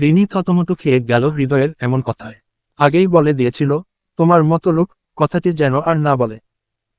রিনি থতমত খেয়ে গেল হৃদয়ের এমন কথায়। আগেই বলে দিয়েছিল, তোমার মতো লোক কথাটি যেন আর না বলে।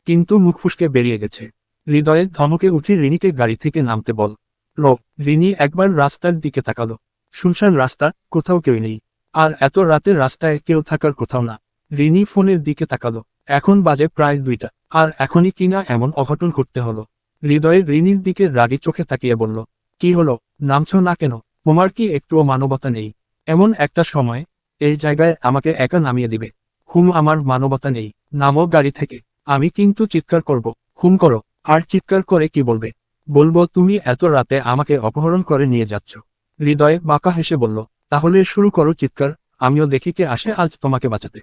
কিন্তু মুখ ফুসকে বেরিয়ে গেছে। হৃদয়ের ধমকে উঠে রিনিকে গাড়ি থেকে নামতে বল। লোক, রিনি একবার রাস্তার দিকে তাকালো। শুনশান রাস্তা, কোথাও কেউ নেই। আর এত রাতে রাস্তায় কেউ থাকার কোথাও না। রিনি ফোনের দিকে তাকালো। এখন বাজে প্রায় দুইটা। আর এখনই কিনা এমন অঘটন করতে হলো? হৃদয়ের রিনির দিকে রাগি চোখে তাকিয়ে বলল, কি হলো? নামছ না কেন? তোমার কি একটুও মানবতা নেই? এমন একটা সময়, এই জায়গায় আমাকে একা নামিয়ে দিবে। হুম, আমার মানবতা নেই। নামো গাড়ি থেকে। আমি কিন্তু চিৎকার করব। হুম, করো। আর চিৎকার করে কি বলবে? বলব, তুমি এত রাতে আমাকে অপহরণ করে নিয়ে যাচ্ছ। হৃদয় বাঁকা হেসে বলল, তাহলে শুরু করো চিৎকার, আমিও দেখি কে আসে আজ তোমাকে বাঁচাতে।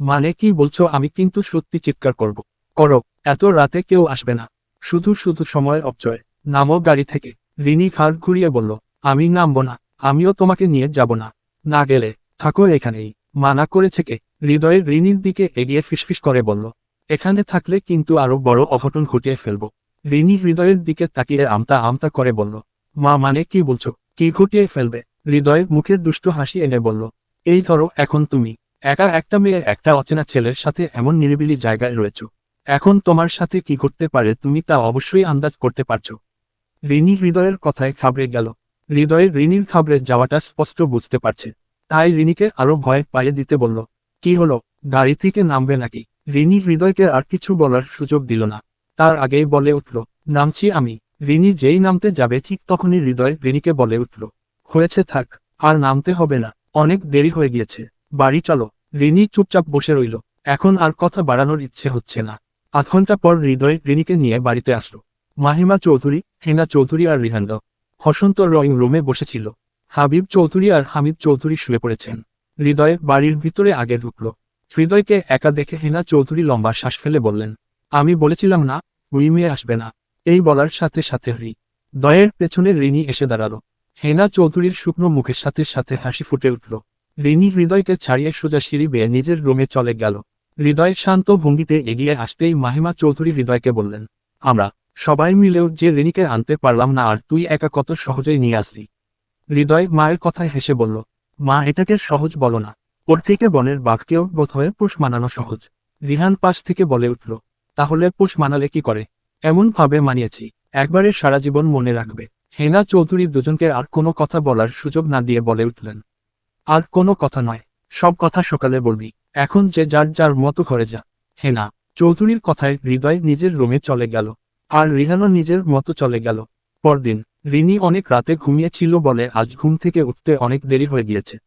মানে কি বলছো, আমি কিন্তু সত্যি চিৎকার করব। করো, এত রাতে কেউ আসবে না। শুধু শুধু সময় অপচয়। নামো গাড়ি থেকে। রিনি খাড় ঘুরিয়ে বলল আমি নামব না, আমিও তোমাকে নিয়ে যাব না। না গেলে, থাকো এখানেই। মানা করেছে কে? হৃদয়ের ঋণীর দিকে এগিয়ে ফিসফিস করে বলল, এখানে থাকলে কিন্তু আরও বড় অঘটন ঘটিয়ে ফেলব। ঋণী হৃদয়ের দিকে তাকিয়ে আমতা আমতা করে বলল, মা মানে কি বলছো? কি ঘটিয়ে ফেলবে? হৃদয়ের মুখে দুষ্ট হাসি এনে বলল, এই ধরো, এখন তুমি। একা একটা মেয়ে, একটা অচেনা ছেলের সাথে এমন নিরিবিলি জায়গায় রয়েছ। এখন তোমার সাথে কি করতে পারে তুমি তা অবশ্যই আন্দাজ করতে পারছ। ঋণী হৃদয়ের কথায় খাবড়ে গেল। হৃদয়ের রিনির খাবড়ে যাওয়াটা স্পষ্ট বুঝতে পারছে। তাই রিনিকে আরও ভয় পাইয়ে দিতে বলল, কি হলো? গাড়ি থেকে নামবে নাকি? রিনি হৃদয়কে আর কিছু বলার সুযোগ দিল না। তার আগেই বলে উঠল, নামছি আমি। রিনি যেই নামতে যাবে ঠিক তখনই হৃদয় রিনিকে বলে উঠল, হয়েছে থাক, আর নামতে হবে না। অনেক দেরি হয়ে গিয়েছে। বাড়ি চলো। রিনি চুপচাপ বসে রইল। এখন আর কথা বাড়ানোর ইচ্ছে হচ্ছে না। আধ ঘণ্টা পর হৃদয় রিনিকে নিয়ে বাড়িতে আসলো। মাহিমা চৌধুরী, হেনা চৌধুরী আর রিহান্দ হসন্ত রয়িং রুমে বসেছিল। হাবিব চৌধুরী আর হামিদ চৌধুরী শুয়ে পড়েছেন। হৃদয় বাড়ির ভিতরে আগে ঢুকল। হৃদয়কে একা দেখে হেনা চৌধুরী লম্বা শ্বাস ফেলে বললেন, আমি বলেছিলাম না, উই মেয়ে আসবে না। এই বলার সাথে সাথে হৃ দয়ের পেছনে রিনি এসে দাঁড়াল। হেনা চৌধুরীর শুকনো মুখের সাথে সাথে হাসি ফুটে উঠল। রিনি হৃদয়কে ছাড়িয়ে সোজা সিঁড়ি বেয়ে নিজের রুমে চলে গেল। হৃদয় শান্ত ভঙ্গিতে এগিয়ে আসতেই মাহিমা চৌধুরী হৃদয়কে বললেন, আমরা সবাই মিলেও যে রিনিকে আনতে পারলাম না আর তুই একা কত সহজেই নিয়ে আসলি। হৃদয় মায়ের কথায় হেসে বলল, মা, এটাকে সহজ বলো না। ওর থেকে বনের বাঘকেও বোধহয় পোষ মানানো সহজ। রিহান পাশ থেকে বলে উঠল, তাহলে পোষ মানালে কি করে? এমন ভাবে মানিয়েছি, একবারে সারা জীবন মনে রাখবে। হেনা চৌধুরী দুজনকে আর কোনো কথা বলার সুযোগ না দিয়ে বলে উঠলেন, আর কোনো কথা নয়, সব কথা সকালে বলবি। এখন যে যার যার মতো ঘরে যা। হেনা চৌধুরীর কথায় হৃদয় নিজের রুমে চলে গেল। আর রিহানও নিজের মতো চলে গেল। পরদিন, রিনি অনেক রাতে ঘুমিয়েছিল বলে আজ ঘুম থেকে উঠতে অনেক দেরি হয়ে গিয়েছে।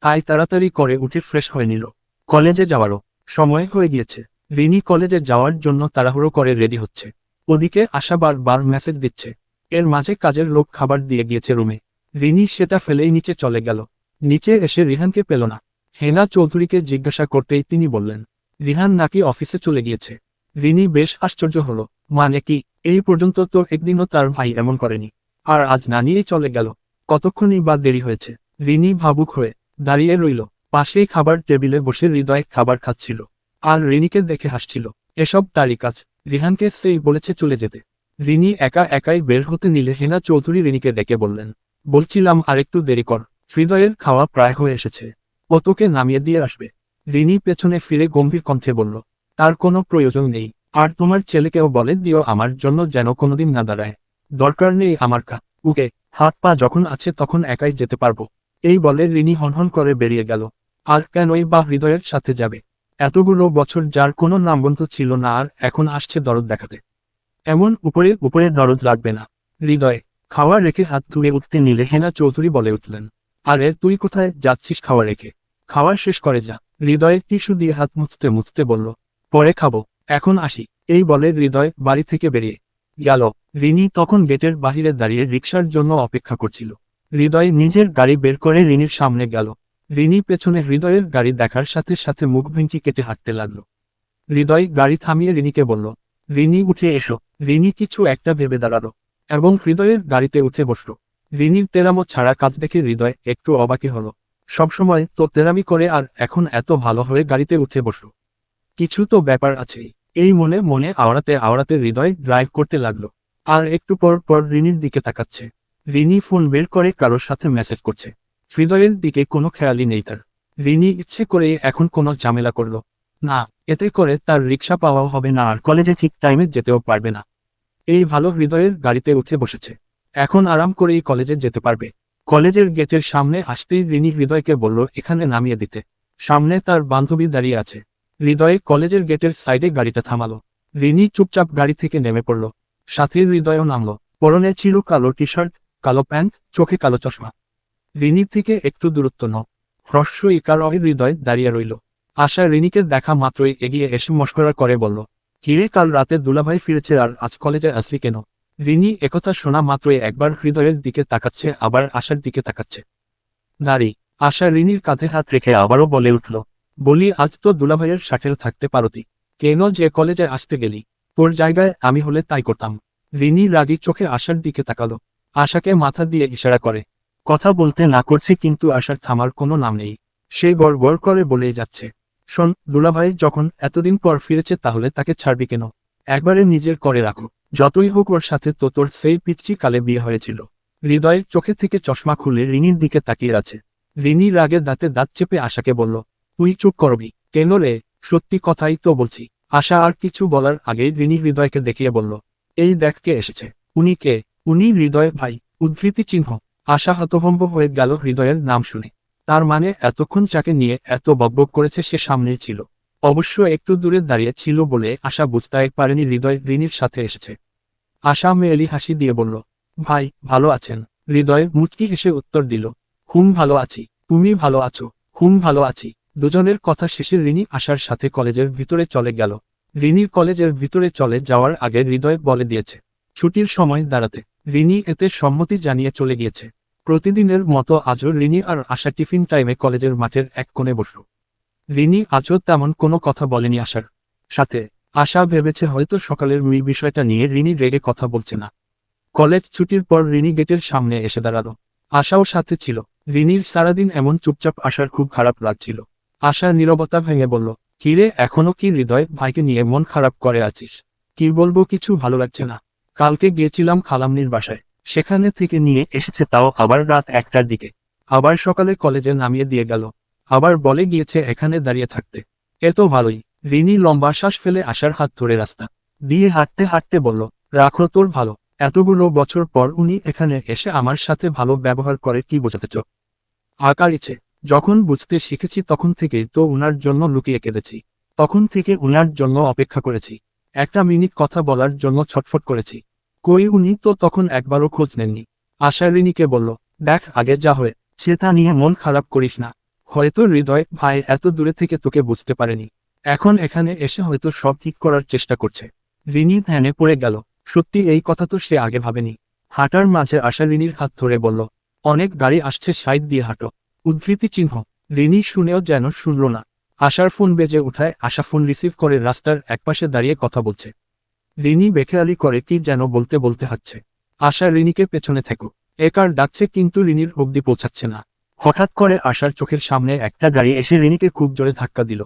তাই তাড়াতাড়ি করে উঠে ফ্রেশ হয়ে নিল। কলেজে যাওয়ারও সময় হয়ে গিয়েছে। রিনি কলেজে যাওয়ার জন্য তাড়াহুড়ো করে রেডি হচ্ছে। ওদিকে আশা বার মেসেজ দিচ্ছে। এর মাঝে কাজের লোক খাবার দিয়ে গিয়েছে রুমে। রিনি সেটা ফেলেই নিচে চলে গেল। নিচে এসে রিহানকে পেল না। হেনা চৌধুরীকে জিজ্ঞাসা করতেই তিনি বললেন, রিহান নাকি অফিসে চলে গিয়েছে? রিনি বেশ আশ্চর্য হলো। মানে কি? এই পর্যন্ত তো একদিনও তার ভাই এমন করেনি। আর আজ না নিয়েই চলে গেল। কতক্ষণই বা দেরি হয়েছে? রিনি ভাবুক হয়ে দাঁড়িয়ে রইল। পাশেই খাবার টেবিলে বসে হৃদয় খাবার খাচ্ছিল। আর রিনিকে দেখে হাসছিল। এসব তারই কাজ। রিহানকে সেই বলেছে চলে যেতে। রিনি একা একাই বের হতে নিলে হেনা চৌধুরী রিনিকে ডেকে বললেন, বলছিলাম আরেকটু দেরি কর। হৃদয়ের খাওয়া প্রায় হয়ে এসেছে। ও তোকে নামিয়ে দিয়ে আসবে। রিনি পেছনে ফিরে গম্ভীর কণ্ঠে বলল তার কোনো প্রয়োজন নেই। আর তোমার ছেলেকেও বলে দিও আমার জন্য যেন কোনোদিন না দাঁড়ায়। দরকার নেই আমার কা উকে হাত পা যখন আছে তখন একাই যেতে পারব। এই বলে রিনি হনহন করে বেরিয়ে গেল। আর কেনই বা হৃদয়ের সাথে যাবে? এতগুলো বছর যার কোনো নামগন্ত ছিল না আর এখন আসছে দরদ দেখাতে। এমন উপরে উপরে দরদ লাগবে না। হৃদয়, খাওয়া রেখে হাত ধুয়ে উঠতে নিলে হেনা চৌধুরী বলে উঠলেন। আরে, তুই কোথায় যাচ্ছিস খাওয়া রেখে? খাওয়া শেষ করে যা। হৃদয়ে টিস্যু দিয়ে হাত মুছতে মুছতে বলল পরে খাব। এখন আসি। এই বলে হৃদয় বাড়ি থেকে বেরিয়ে গেল। রিনি তখন গেটের বাহিরে দাঁড়িয়ে রিক্সার জন্য অপেক্ষা করছিল। হৃদয় নিজের গাড়ি বের করে রিনির সামনে গেল। রিনি পেছনে হৃদয়ের গাড়ি দেখার সাথে সাথে মুখ ভেঙচি কেটে হাঁটতে লাগল। হৃদয় গাড়ি থামিয়ে রিনিকে বলল, রিনি, উঠে এসো। রিনি কিছু একটা ভেবে দাঁড়াল এবং হৃদয়ের গাড়িতে উঠে বসল। রিনির তেরামো ছাড়া কাজ দেখে হৃদয় একটু অবাকি হলো। সবসময় তো তেরামি করে আর এখন এত ভালো হয়ে গাড়িতে উঠে বসল। কিছু তো ব্যাপার আছেই। এই মনে মনে আওড়াতে আওড়াতে হৃদয় ড্রাইভ করতে লাগল। আর একটু পর পর রিনির দিকে তাকাচ্ছে। রিনি ফোন বের করে কারোর সাথে মেসেজ করছে। হৃদয়ের দিকে কোনো খেয়ালই নেই তার। রিনি ইচ্ছে করে এখন কোনো ঝামেলা করল। না, এতে করে তার রিক্সা পাওয়াও হবে না আর কলেজে ঠিক টাইমে যেতেও পারবে না। এই ভালো হৃদয়ের গাড়িতে উঠে বসেছে। এখন আরাম করেই কলেজে যেতে পারবে। কলেজের গেটের সামনে আসতেই রিনি হৃদয়কে বলল, এখানে নামিয়ে দিতে। সামনে তার বান্ধবী দাঁড়িয়ে আছে। হৃদয় কলেজের গেটের সাইডে গাড়িটা থামালো। রিনি চুপচাপ গাড়ি থেকে নেমে পড়ল। সাথীর হৃদয়ও নামল। পরনে ছিল কালো টি শার্ট কালো প্যান্ট, চোখে কালো চশমা। রিনির থেকে একটু দূরত্ব ন হ্রস্ব ইকারয় হৃদয় দাঁড়িয়ে রইল। আশা রিনিকে দেখা মাত্রই এগিয়ে এসে মস্করা করে বলল, কিরে, কাল রাতে দুলাভাই ফিরেছে আর আজ কলেজে আসলি কেন? রিনি একথা শোনা মাত্রই একবার হৃদয়ের দিকে তাকাচ্ছে, আবার আশার দিকে তাকাচ্ছে। নারী আশা রিনির কাঁধে হাত রেখে আবারও বলে উঠল বলি, আজ তো দুলাভাইয়ের শাটেল থাকতে পারতি। কেন যে কলেজে আসতে গেলি? তোর জায়গায় আমি হলে তাই করতাম। রিনি রাগী চোখে আশার দিকে তাকালো। আশাকে মাথা দিয়ে ইশারা করে, কথা বলতে না করছে, কিন্তু আশার থামার কোনো নাম নেই। সে গড় গড় করে বলেই যাচ্ছে, শোন, দুলাভাই যখন এতদিন পর ফিরেছে তাহলে তাকে ছাড়বি কেন? একবারে নিজের করে রাখো। যতই হোক ওর সাথে তো তোর সেই পিচ্ছি কালে বিয়ে হয়েছিল। হৃদয়ের চোখে থেকে চশমা খুলে রিনির দিকে তাকিয়ে আছে। রিনি রাগে দাঁতে দাঁত চেপে আশাকে বলল তুই চুপ করবি, কেন রে? সত্যি কথাই তো বলছি। আশা আর কিছু বলার আগেই ঋণী হৃদয়কে দেখিয়ে বলল, এই দেখ কে এসেছে। উনি কে? উনি হৃদয় ভাই, উদ্ধৃতি চিহ্ন। আশা হতভম্ব হয়ে গেল হৃদয়ের নাম শুনে। তার মানে এতক্ষণ যাকে নিয়ে এত বকবক করেছে সে সামনেই ছিল। অবশ্য একটু দূরে দাঁড়িয়ে ছিল বলে আশা বুঝতে পারেনি হৃদয় ঋণীর সাথে এসেছে। আশা মেয়েলি হাসি দিয়ে বলল, ভাই, ভালো আছেন? হৃদয় মুচকি হেসে উত্তর দিল হুম ভালো আছি। তুমি ভালো আছো। হুম ভালো আছি। দুজনের কথা শেষে রিনি আশার সাথে কলেজের ভিতরে চলে গেল। রিনির কলেজের ভিতরে চলে যাওয়ার আগে হৃদয় বলে দিয়েছে, ছুটির সময় দাঁড়াতে। রিনি এতে সম্মতি জানিয়ে চলে গিয়েছে। প্রতিদিনের মতো আজও রিনি আর আশা টিফিন টাইমে কলেজের মাঠের এক কোণে বসল। রিনি আজও তেমন কোনো কথা বলেনি আশার সাথে। আশা ভেবেছে হয়তো সকালের মি বিষয়টা নিয়ে রিনি রেগে কথা বলছে না। কলেজ ছুটির পর রিনি গেটের সামনে এসে দাঁড়াল। আশাও সাথে ছিল। রিনির সারাদিন এমন চুপচাপ আশার খুব খারাপ লাগছিল। আশা নীরবতা ভেঙে বলল, কিরে, এখনও কি হৃদয় ভাইকে নিয়ে মন খারাপ করে আছিস? কি বলব, কিছু ভালো লাগছে না। কালকে গিয়েছিলাম খালামনির বাসায়। সেখানে থেকে নিয়ে এসেছে তাও আবার রাত একটার দিকে। আবার সকালে কলেজে নামিয়ে দিয়ে গেল। আবার বলে গিয়েছে এখানে দাঁড়িয়ে থাকতে। এ তো ভালোই। রিনি লম্বা শ্বাস ফেলে আসার হাত ধরে রাস্তা দিয়ে হাঁটতে হাঁটতে বলল, রাখো, তোর ভালো। এতগুলো বছর পর উনি এখানে এসে আমার সাথে ভালো ব্যবহার করে কি বোঝাতে চো আকার ইচ্ছে। যখন বুঝতে শিখেছি তখন থেকেই তো উনার জন্য লুকিয়ে কেঁদেছি। তখন থেকে উনার জন্য অপেক্ষা করেছি। একটা মিনিট কথা বলার জন্য ছটফট করেছি। কই উনি তো তখন একবারও খোঁজ নেননি। আশা রিনিকে বলল, দেখ, আগে যা হয়ে, সে তা নিয়ে মন খারাপ করিস না। হয়তো হৃদয়, ভাই, এত দূরে থেকে তোকে বুঝতে পারেনি। এখন এখানে এসে হয়তো সব ঠিক করার চেষ্টা করছে। রিনি ধ্যানে পড়ে গেল। সত্যি এই কথা তো সে আগে ভাবেনি। হাঁটার মাঝে আশা হাত ধরে বলল, অনেক গাড়ি আসছে, সাইড দিয়ে হাঁটো। উদ্ধৃতি চিহ্ন রিনি শুনেও যেন শুনল না। আশার ফোন বেজে উঠায়, আশা ফোন রিসিভ করে রাস্তার একপাশে দাঁড়িয়ে কথা বলছে। রিনি বেখেয়ালি করে কি যেন বলতে বলতে হাঁটছে। আশা রিনিকে পেছনে থেকো। একার ডাকছে কিন্তু রিনির অবধি পৌঁছাচ্ছে না। হঠাৎ করে আশার চোখের সামনে একটা গাড়ি এসে রিনিকে খুব জোরে ধাক্কা দিল।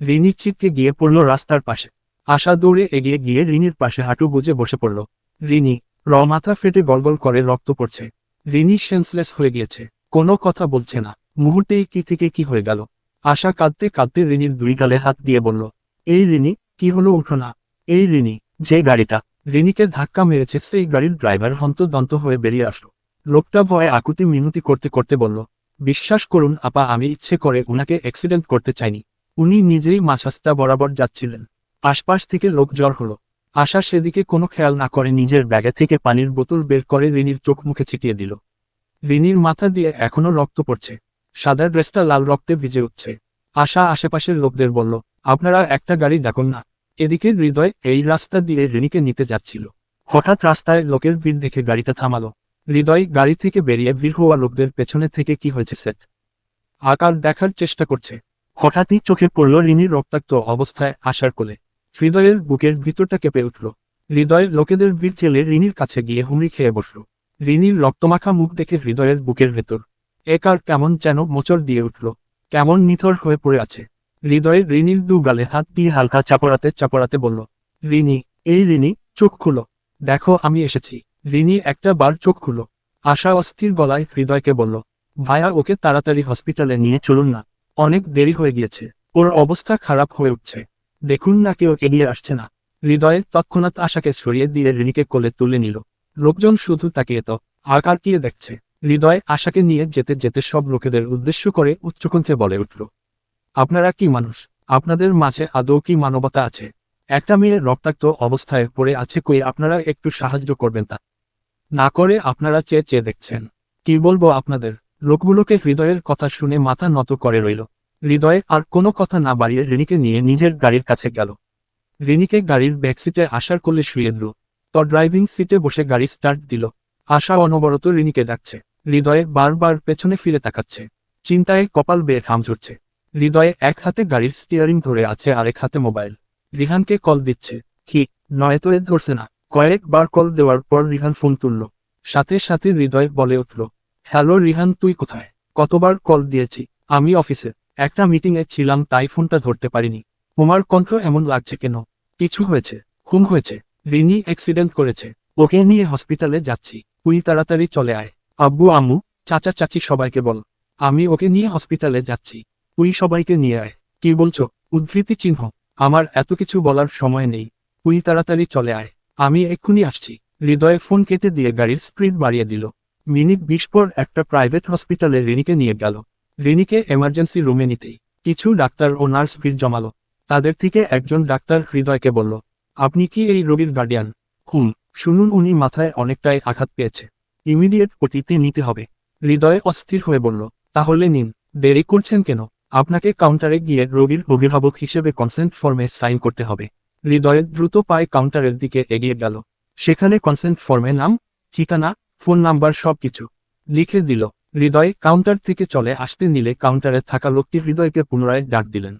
রিনি চিটকে গিয়ে পড়ল রাস্তার পাশে। আশা দৌড়ে এগিয়ে গিয়ে রিনির পাশে হাঁটু বুঝে বসে পড়ল। রিনি, র মাথা ফেটে গলগল করে রক্ত পড়ছে। রিনি সেন্সলেস হয়ে গিয়েছে। কোনো কথা বলছে না। মুহূর্তেই কি থেকে কি হয়ে গেল? আশা কাঁদতে কাঁদতে রিনির দুই গালে হাত দিয়ে বলল, এই রিনি, কি হলো উঠো না। এই রিনি, যে গাড়িটা। রিনিকে ধাক্কা মেরেছে, সেই গাড়ির ড্রাইভার হন্তদন্ত হয়ে বেরিয়ে আসলো। লোকটা ভয়ে আকুতি মিনতি করতে করতে বলল, বিশ্বাস করুন আপা, আমি ইচ্ছে করে উনাকে অ্যাক্সিডেন্ট করতে চাইনি। উনি নিজেই মাছাস্তা বরাবর যাচ্ছিলেন। আশপাশ থেকে লোক জ্বর হলো। আশা সেদিকে কোনো খেয়াল না করে নিজের ব্যাগে থেকে পানির বোতল বের করে রিনির চোখ মুখে ছিটিয়ে দিল। রিনির মাথা দিয়ে এখনও রক্ত পড়ছে। সাদা ড্রেসটা লাল রক্তে ভিজে উঠছে। আশা আশেপাশের লোকদের বলল, আপনারা একটা গাড়ি ডাকুন না। এদিকে হৃদয় এই রাস্তা দিয়ে রিনিকে নিতে যাচ্ছিল। হঠাৎ রাস্তায় লোকের ভিড় দেখে গাড়িটা থামালো। হৃদয় গাড়ি থেকে বেরিয়ে ভিড় হওয়া লোকদের পেছনে থেকে কি হয়েছে সেট আকার দেখার চেষ্টা করছে। হঠাৎই চোখে পড়ল রিনির রক্তাক্ত অবস্থায় আসার কোলে। হৃদয়ের বুকের ভিতরটা কেঁপে উঠল। হৃদয় লোকেদের ভিড় ঠেলে রিনির কাছে গিয়ে হুমড়ি খেয়ে বসল। রিনির রক্তমাখা মুখ দেখে হৃদয়ের বুকের ভেতর। একার কেমন যেন মোচড় দিয়ে উঠল। কেমন নিথর হয়ে পড়ে আছে। হৃদয়ের রিনির দু গালে হাত দিয়ে হালকা চাপড়াতে চাপড়াতে বলল, রিনি, এই রিনি, চোখ খুলো। দেখো, আমি এসেছি। রিনি একটা বার চোখ খুলো। আশা অস্থির গলায় হৃদয়কে বলল ভাইয়া ওকে তাড়াতাড়ি হসপিটালে নিয়ে চলুন না। অনেক দেরি হয়ে গিয়েছে। ওর অবস্থা খারাপ হয়ে উঠছে। দেখুন না কেউ এগিয়ে আসছে না। হৃদয়ে তৎক্ষণাৎ আশাকে সরিয়ে দিয়ে রিনিকে কোলে তুলে নিল। লোকজন শুধু তাকিয়ে তো, আকার কিয়ে দেখছে। হৃদয় আশাকে নিয়ে যেতে যেতে সব লোকেদের উদ্দেশ্য করে উচ্চকণ্ঠে বলে উঠল, আপনারা কি মানুষ? আপনাদের মাঝে আদৌ কি মানবতা আছে? একটা মেয়ে রক্তাক্ত অবস্থায় পড়ে আছে কই আপনারা একটু সাহায্য করবেন তা? না করে আপনারা চেয়ে চেয়ে দেখছেন। কি বলব আপনাদের? লোকগুলোকে হৃদয়ের কথা শুনে মাথা নত করে রইল। হৃদয়ে আর কোনো কথা না বাড়িয়ে রিনিকে নিয়ে নিজের গাড়ির কাছে গেল। রিনিকে গাড়ির ব্যাকসিটে আসার করলে শুয়ে তো ড্রাইভিং সিটে বসে গাড়ি স্টার্ট দিল। আশা অনবরত রিনিকে ডাকছে। হৃদয়ে বারবার পেছনে ফিরে তাকাচ্ছে। চিন্তায় কপাল বেয়ে খাম চড়ছে হৃদয়ে এক হাতে গাড়ির স্টিয়ারিং ধরে আছে আরেক হাতে মোবাইল। রিহানকে কল দিচ্ছে। কি? নয়তো এ ধরছে না। কয়েকবার কল দেওয়ার পর রিহান ফোন তুলল। সাথে সাথে হৃদয় বলে উঠল, হ্যালো রিহান, তুই কোথায়? কতবার কল দিয়েছি? আমি অফিসে। একটা মিটিংয়ে ছিলাম, তাই ফোনটা ধরতে পারিনি। তোমার কণ্ঠ এমন লাগছে কেন? কিছু হয়েছে। খুন হয়েছে। রিনি অ্যাক্সিডেন্ট করেছে। ওকে নিয়ে হসপিটালে যাচ্ছি। তুই তাড়াতাড়ি চলে আয়। আব্বু, আম্মু, চাচা, চাচি সবাইকে বল। আমি ওকে নিয়ে হসপিটালে যাচ্ছি। তুই সবাইকে নিয়ে আয়। কি বলছো? উদ্ধৃতি চিহ্ন। আমার এত কিছু বলার সময় নেই। তুই তাড়াতাড়ি চলে আয়। আমি এক্ষুনি আসছি। হৃদয়ে ফোন কেটে দিয়ে গাড়ির স্পিড বাড়িয়ে দিল। মিনিট বিশ পর একটা প্রাইভেট হসপিটালে রিনিকে নিয়ে গেল। রিনিকে এমার্জেন্সি রুমে নিতেই। কিছু ডাক্তার ও নার্স ভিড় জমালো। তাদের থেকে একজন ডাক্তার হৃদয়কে বলল আপনি কি এই রোগীর গার্ডিয়ান হুম, শুনুন, উনি মাথায় অনেকটাই আঘাত পেয়েছে। ইমিডিয়েট ওটিতে নিতে হবে। হৃদয়ে অস্থির হয়ে বলল, তাহলে নিন, দেরি করছেন কেন? আপনাকে কাউন্টারে গিয়ে রোগীর অভিভাবক হিসেবে কনসেন্ট ফর্মে সাইন করতে হবে। হৃদয়ে দ্রুত পায়ে কাউন্টারের দিকে এগিয়ে গেল। সেখানে কনসেন্ট ফর্মে নাম, ঠিকানা ফোন নাম্বার সবকিছু লিখে দিল। হৃদয় কাউন্টার থেকে চলে আসতে নিলে কাউন্টারে থাকা লোকটি হৃদয়কে পুনরায় ডাক দিলেন।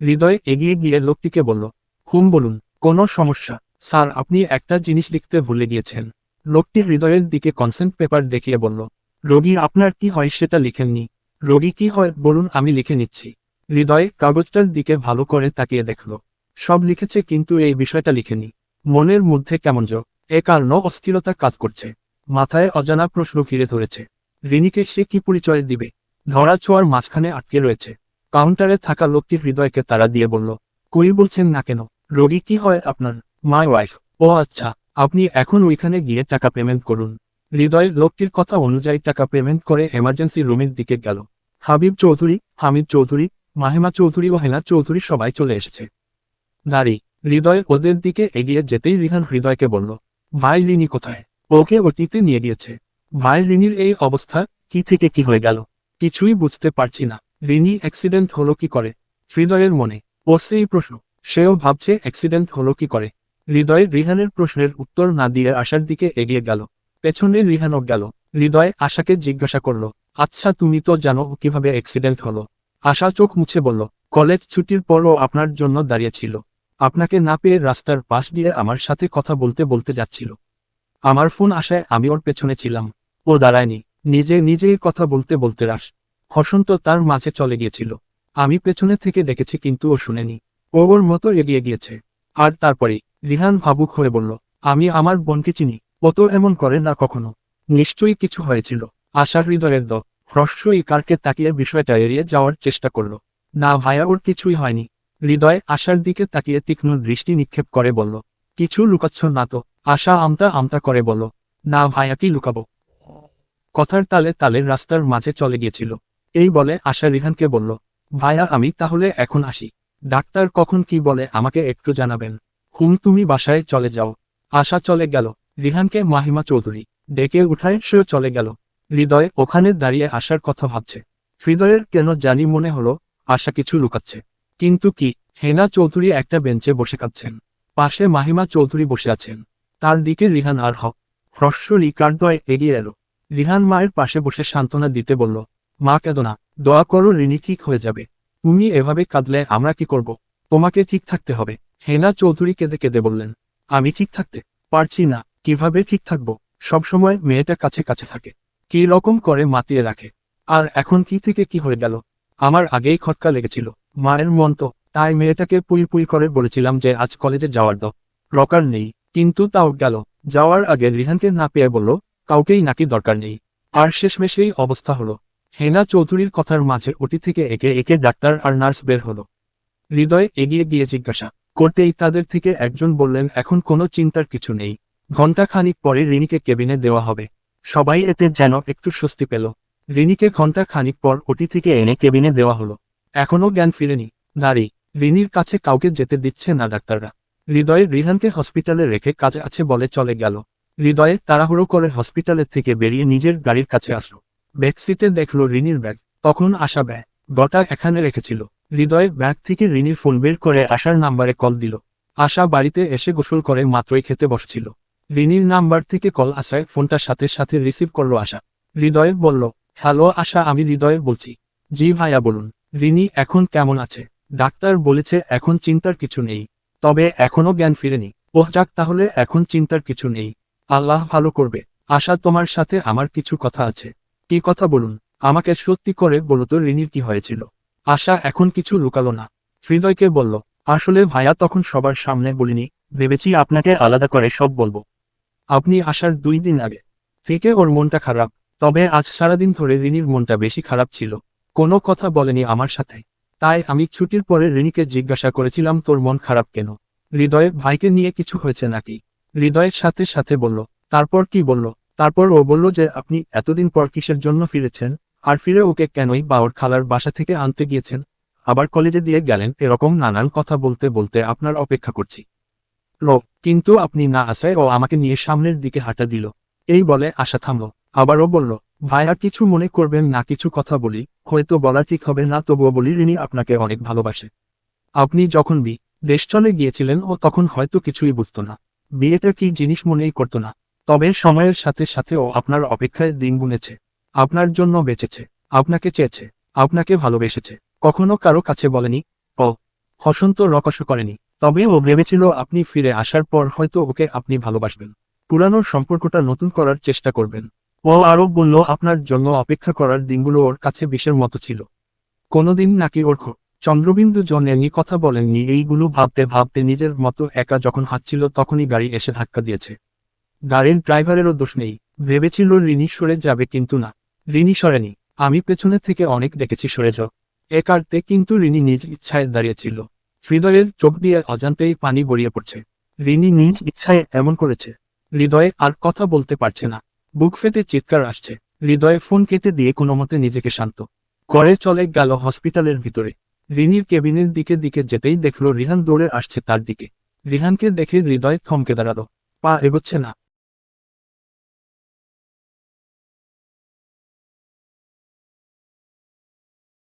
হৃদয় এগিয়ে গিয়ে লোকটিকে বলল, হুম, বলুন। কোনো সমস্যা। স্যার, আপনি একটা জিনিস লিখতে ভুলে গিয়েছেন। লোকটি হৃদয়ের দিকে কনসেন্ট পেপার দেখিয়ে বলল, রোগী, আপনার কি হয় সেটা লিখেননি। রোগী কি হয়, বলুন, আমি লিখে নিচ্ছি। হৃদয় কাগজটার দিকে ভালো করে তাকিয়ে দেখল। সব লিখেছে, কিন্তু এই বিষয়টা লিখেনি। মনের মধ্যে কেমন যোগ এ কারণ অস্থিরতা কাজ করছে। মাথায় অজানা প্রশ্ন ঘিরে ধরেছে, রিনিকে সে কি পরিচয় দিবে? ধরা ছোঁয়ার মাঝখানে আটকে রয়েছে। কাউন্টারে থাকা লোকটি হৃদয়কে তারা দিয়ে বলল, কই বলছেন না কেন? রোগী কি হয় আপনার? মাই ওয়াইফ ও আচ্ছা আপনি এখন ওইখানে গিয়ে টাকা পেমেন্ট করুন। হৃদয় লোকটির কথা অনুযায়ী টাকা পেমেন্ট করে এমার্জেন্সি রুমের দিকে গেল। হাবিব চৌধুরী, হামিদ চৌধুরী, মাহেমা চৌধুরী ও হেনা চৌধুরী সবাই চলে এসেছে। দাঁড়ি হৃদয় ওদের দিকে এগিয়ে যেতেই রিহান হৃদয়কে বলল, ভাই রিনি কোথায়? ওকে অতীতে নিয়ে গিয়েছে। ভাই রিনির এই অবস্থা কি থেকে কি হয়ে গেল? কিছুই বুঝতে পারছি না। রিনি অ্যাক্সিডেন্ট হলো কি করে? হৃদয়ের মনে। ও সেই প্রশ্ন। সেও ভাবছে অ্যাক্সিডেন্ট হলো কি করে। হৃদয় রিহানের প্রশ্নের উত্তর না দিয়ে আশার দিকে এগিয়ে গেল। পেছনে রিহানও গেল। হৃদয় আশাকে জিজ্ঞাসা করল আচ্ছা তুমি তো জানো কীভাবে অ্যাক্সিডেন্ট হলো? আশা চোখ মুছে বলল, কলেজ ছুটির পরও আপনার জন্য দাঁড়িয়েছিল। আপনাকে না পেয়ে রাস্তার পাশ দিয়ে আমার সাথে কথা বলতে বলতে যাচ্ছিল। আমার ফোন আসায় আমি ওর পেছনে ছিলাম। ও দাঁড়ায়নি। নিজে নিজেই কথা বলতে বলতে রাস হসন্ত তার মাঝে চলে গিয়েছিল। আমি পেছনে থেকে ডেকেছি কিন্তু ও শুনেনি। ওর মতো এগিয়ে গিয়েছে। আর তারপরে রিহান ভাবুক হয়ে বলল, আমি আমার বোনকে চিনি। ও তো এমন করে না কখনো। নিশ্চয়ই কিছু হয়েছিল। আশা হৃদয়ের দ হ্রস্বই কারকে তাকিয়ে বিষয়টা এড়িয়ে যাওয়ার চেষ্টা করল। না ভাইয়া ওর কিছুই হয়নি। হৃদয় আশার দিকে তাকিয়ে তীক্ষ্ণ দৃষ্টি নিক্ষেপ করে বলল, কিছু লুকাচ্ছ না তো? আশা আমতা আমতা করে বলল, না ভাইয়া কি লুকাবো? কথার তালে তালে রাস্তার মাঝে চলে গিয়েছিল। এই বলে আশা রিহানকে বলল ভাইয়া আমি তাহলে এখন আসি। ডাক্তার কখন কি বলে আমাকে একটু জানাবেন। হুম, তুমি বাসায় চলে যাও। আশা চলে গেল। রিহানকে মাহিমা চৌধুরী ডেকে উঠায় সেও চলে গেল। হৃদয় ওখানে দাঁড়িয়ে আসার কথা ভাবছে। হৃদয়ের কেন জানি মনে হলো, আশা কিছু লুকাচ্ছে। কিন্তু কি, হেনা চৌধুরী একটা বেঞ্চে বসে কাঁদছেন। পাশে মাহিমা চৌধুরী বসে আছেন। তার দিকে রিহান আর হক হ্রস্ব রিকার্ডয় এগিয়ে এলো। রিহান মায়ের পাশে বসে সান্ত্বনা দিতে বলল, মা কেদনা দয়া করো, রিনি ঠিক হয়ে যাবে। তুমি এভাবে কাঁদলে আমরা কি করব? তোমাকে ঠিক থাকতে হবে। হেনা চৌধুরী কেঁদে কেঁদে বললেন, আমি ঠিক থাকতে পারছি না। কীভাবে ঠিক থাকব? সবসময় মেয়েটা কাছে কাছে থাকে। কি রকম করে মাতিয়ে রাখে? আর এখন কি থেকে কি হয়ে গেল? আমার আগেই খটকা লেগেছিল। মায়ের মন তো, তাই মেয়েটাকে পুই পুই করে বলেছিলাম যে আজ কলেজে যাওয়ার দ। দরকার নেই। কিন্তু তাও গেল। যাওয়ার আগে রিহানকে না পেয়ে বলল, কাউকেই নাকি দরকার নেই। আর শেষমেশেই অবস্থা হলো। হেনা চৌধুরীর কথার মাঝে ওটি থেকে একে একে ডাক্তার আর নার্স বের হলো। হৃদয়ে এগিয়ে গিয়ে জিজ্ঞাসা করতেই তাদের থেকে একজন বললেন, এখন কোনো চিন্তার কিছু নেই। ঘণ্টা খানিক পরে রিনিকে কেবিনে দেওয়া হবে। সবাই এতে যেন একটু স্বস্তি পেল। রিনিকে ঘণ্টা খানিক পর ওটি থেকে এনে কেবিনে দেওয়া হলো। এখনও জ্ঞান ফিরেনি। দাঁড়ি রিনির কাছে কাউকে যেতে দিচ্ছে না ডাক্তাররা। হৃদয়ে রিহানকে হসপিটালে রেখে কাজে আছে বলে চলে গেল। হৃদয়ে তাড়াহুড়ো করে হসপিটালের থেকে বেরিয়ে নিজের গাড়ির কাছে আসলো। ব্যাকসিটে দেখল রিনির ব্যাগ। তখন আশা ব্যাগ গটা এখানে রেখেছিল। হৃদয়ের ব্যাগ থেকে রিনির ফোন বের করে আশার নাম্বারে কল দিল। আশা বাড়িতে এসে গোসল করে মাত্রই খেতে বসছিল। রিনির নাম্বার থেকে কল আসায় ফোনটা সাথে সাথে রিসিভ করল আশা। হৃদয় বলল, হ্যালো আশা, আমি হৃদয়ে বলছি। জি ভাইয়া বলুন, রিনি এখন কেমন আছে? ডাক্তার বলেছে এখন চিন্তার কিছু নেই। তবে এখনও জ্ঞান ফিরেনি। ওহ যাক তাহলে, এখন চিন্তার কিছু নেই। আল্লাহ ভালো করবে। আশা তোমার সাথে আমার কিছু কথা আছে। কি কথা বলুন, আমাকে সত্যি করে বলো তো রিনির কি হয়েছিল। আশা এখন কিছু লুকালো না। হৃদয়কে বলল, আসলে ভাইয়া তখন সবার সামনে বলিনি, ভেবেছি আপনাকে আলাদা করে সব বলব। আপনি আসার দুই দিন আগে। থেকে ওর মনটা খারাপ, তবে আজ সারাদিন ধরে রিনির মনটা বেশি খারাপ ছিল। কোনো কথা বলেনি আমার সাথে। তাই আমি ছুটির পরে রিনিকে জিজ্ঞাসা করেছিলাম, তোর মন খারাপ কেন? হৃদয়ে, ভাইকে নিয়ে কিছু হয়েছে নাকি? হৃদয়ের সাথে সাথে বলল, তারপর কি বলল? তারপর ও বলল যে আপনি এতদিন পর কিসের জন্য ফিরেছেন? আর ফিরে ওকে কেনই বা ওর খালার বাসা থেকে আনতে গিয়েছেন? আবার কলেজে দিয়ে গেলেন, এরকম নানান কথা বলতে বলতে আপনার অপেক্ষা করছি। লোক কিন্তু আপনি না আসায় ও আমাকে নিয়ে সামনের দিকে হাঁটা দিল। এই বলে আশা থামল। আবারও বলল, ভাই, আর কিছু মনে করবেন না, কিছু কথা বলি। হয়তো বলা ঠিক হবে না, তবুও বলি, রিনি আপনাকে অনেক ভালোবাসে। আপনি যখন বি, দেশ চলে গিয়েছিলেন ও তখন হয়তো কিছুই বুঝত না। বিয়েটা কি জিনিস মনেই করতো না। তবে সময়ের সাথে সাথেও আপনার অপেক্ষায় দিন গুনেছে। আপনার জন্য বেঁচেছে। আপনাকে চেয়েছে। আপনাকে ভালোবেসেছে। কখনো কারও কাছে বলেনি, ও, হসন্ত রকস করেনি। তবে ও ভেবেছিল আপনি ফিরে আসার পর হয়তো ওকে আপনি ভালোবাসবেন। পুরানোর সম্পর্কটা নতুন করার চেষ্টা করবেন। ও আরও বলল, আপনার জন্য অপেক্ষা করার দিনগুলো ওর কাছে বিষের মতো ছিল। কোনোদিন নাকি ওর চন্দ্রবিন্দু জনেনি কথা বলেননি, এইগুলো ভাবতে ভাবতে নিজের মতো একা যখন হাঁটছিল তখনই গাড়ি এসে ধাক্কা দিয়েছে। গাড়ির ড্রাইভারেরও দোষ নেই। ভেবেছিল রিনি সরে যাবে কিন্তু না। রিনি সরেনি। আমি পেছনে থেকে অনেক ডেকেছি সরে যাও। এ কাটতে কিন্তু রিনি নিজ ইচ্ছায় দাঁড়িয়েছিল। হৃদয়ের চোখ দিয়ে অজান্তেই পানি গড়িয়ে পড়ছে। ঋণী নিজ ইচ্ছায় এমন করেছে। হৃদয়ে আর কথা বলতে পারছে না। বুক ফেটে চিৎকার আসছে। হৃদয়ে ফোন কেটে দিয়ে কোনো মতে নিজেকে শান্ত। করে চলে গেল হসপিটালের ভিতরে। রিনির কেবিনের দিকে দিকে যেতেই দেখল রিহান দৌড়ে আসছে তার দিকে। রিহানকে দেখে হৃদয় থমকে দাঁড়াল। পা এগোচ্ছে না।